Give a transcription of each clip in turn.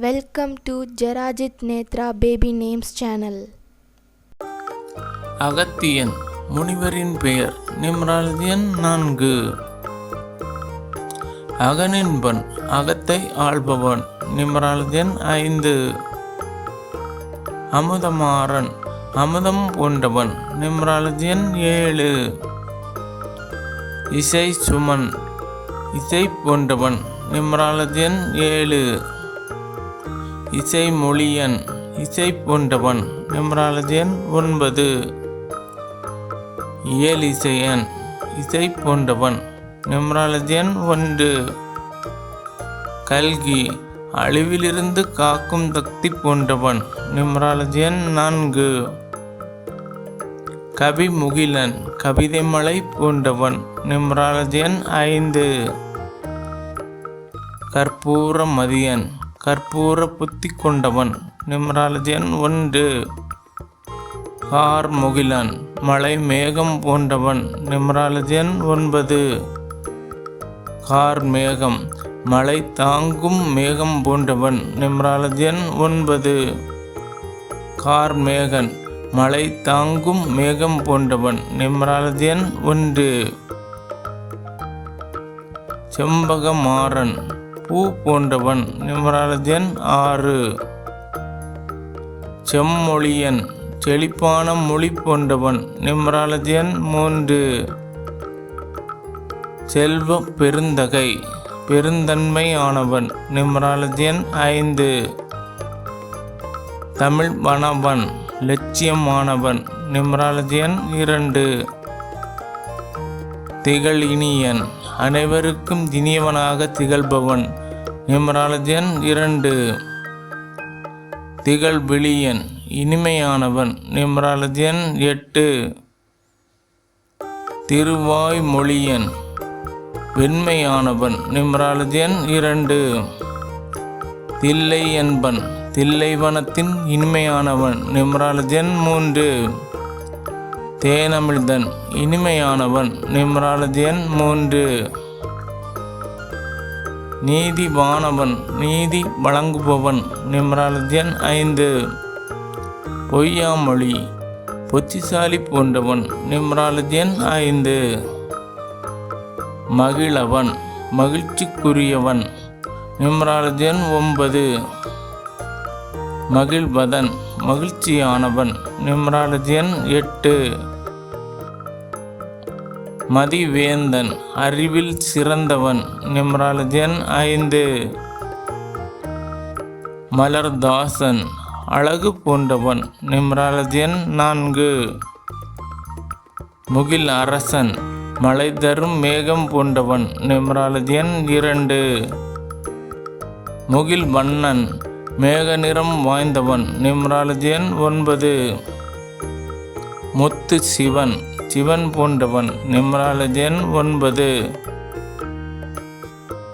Welcome to Jerajith Netra baby names channel Agathiyan முனிவரின் பெயர் நிம்ராலதியன் நான்கு. அகனின்பன் அகத்தை ஆள்பவன் நிம்ராலதியன் ஐந்து. அமுதமாறன் அமுதம் கொண்டவன் நிம்ராலதியன் ஏழு. இசை சுமன் இசை போன்றவன் நிம்ராலதியன் ஏழு. இசை மொழியன் இசை போன்றவன் நிம்ராலதியன் ஒன்பது. இயலிசையன் இசை போன்றவன் நெம்ராலஜியன் ஒன்று. கல்கி அழிவிலிருந்து காக்கும் தக்தி போன்றவன் நெம்ராலஜியன் நான்கு. கவிமுகிலன் கவிதை மலை போன்றவன் நெம்ராலஜியன் ஐந்து. கற்பூர மதியன் கற்பூர புத்தி கொண்டவன் நிம்ராலதியன் ஒன்று. கார் முகிலன் மலை மேகம் போன்றவன் நிம்ராலதியன் ஒன்பது. கார் மேகம் மலை தாங்கும் மேகம் போன்றவன் நிம்ராலதியன் ஒன்பது. கார் மேகன் மலை தாங்கும் மேகம் போன்றவன் நிம்ராலதியன் ஒன்று. செம்பகமாறன் பூ போன்றவன் நிம்ராலதியன் ஆறு. செம்மொழியன் செழிப்பான மொழி போன்றவன் நிம்ராலதியன் மூன்று. செல்வ பெருந்தகை பெருந்தன்மை ஆனவன் நிம்ராலதியன் ஐந்து. தமிழ் வனவன் லட்சியமானவன் நிம்ராலதியன் இரண்டு. திகழ் இனியன் அனைவருக்கும் இனியவனாக திகழ்பவன். நிமராலஜன் இரண்டு. திகழ் விழியன் இனிமையானவன். நிமராலஜன் எட்டு. திருவாய் மொழியன் வெண்மையானவன். நிமராலஜன் இரண்டு. தில்லை என்பன் தில்லைவனத்தின் இனிமையானவன். நிமராலஜன் மூன்று. தேனமிழ்தன் இனிமையானவன் நிம்ராலதியன் மூன்று. நீதிவானவன் நீதி வழங்குபவன் நிம்ராலதியன் ஐந்து. பொய்யாமொழி பொச்சிசாலி போன்றவன் நிம்ராலதியன் ஐந்து. மகிழவன் மகிழ்ச்சிக்குரியவன் நிம்ராலதியன் ஒன்பது. மகிழ்வதன் மகிழ்ச்சியானவன் நிம்ராலதியன் எட்டு. மதிவேந்தன் அறிவில் சிறந்தவன் நிம்ராலதியன் ஐந்து. மலர்தாசன் அழகு போன்றவன் நிம்ராலதியன் நான்கு. முகில் அரசன் மலை தரும் மேகம் போன்றவன் நிம்ராலதியன் இரண்டு. முகில் வண்ணன் மேக நிறம் வாய்ந்தவன் நிம்ராலதியன் ஒன்பது முத்து சிவன் சிவன் போன்றவன் நிம்ராலதியன் ஒன்பது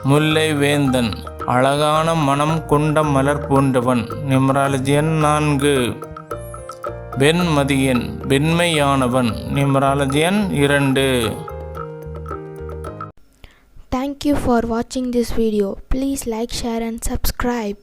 முல்லை வேந்தன் அழகான மனம் கொண்ட மலர் போன்றவன் நிம்ராலஜியன் நான்கு வெண்மதியன் வெண்மையானவன் நிம்ராலதியன் இரண்டு Thank you for watching this video. Please like, share, and subscribe.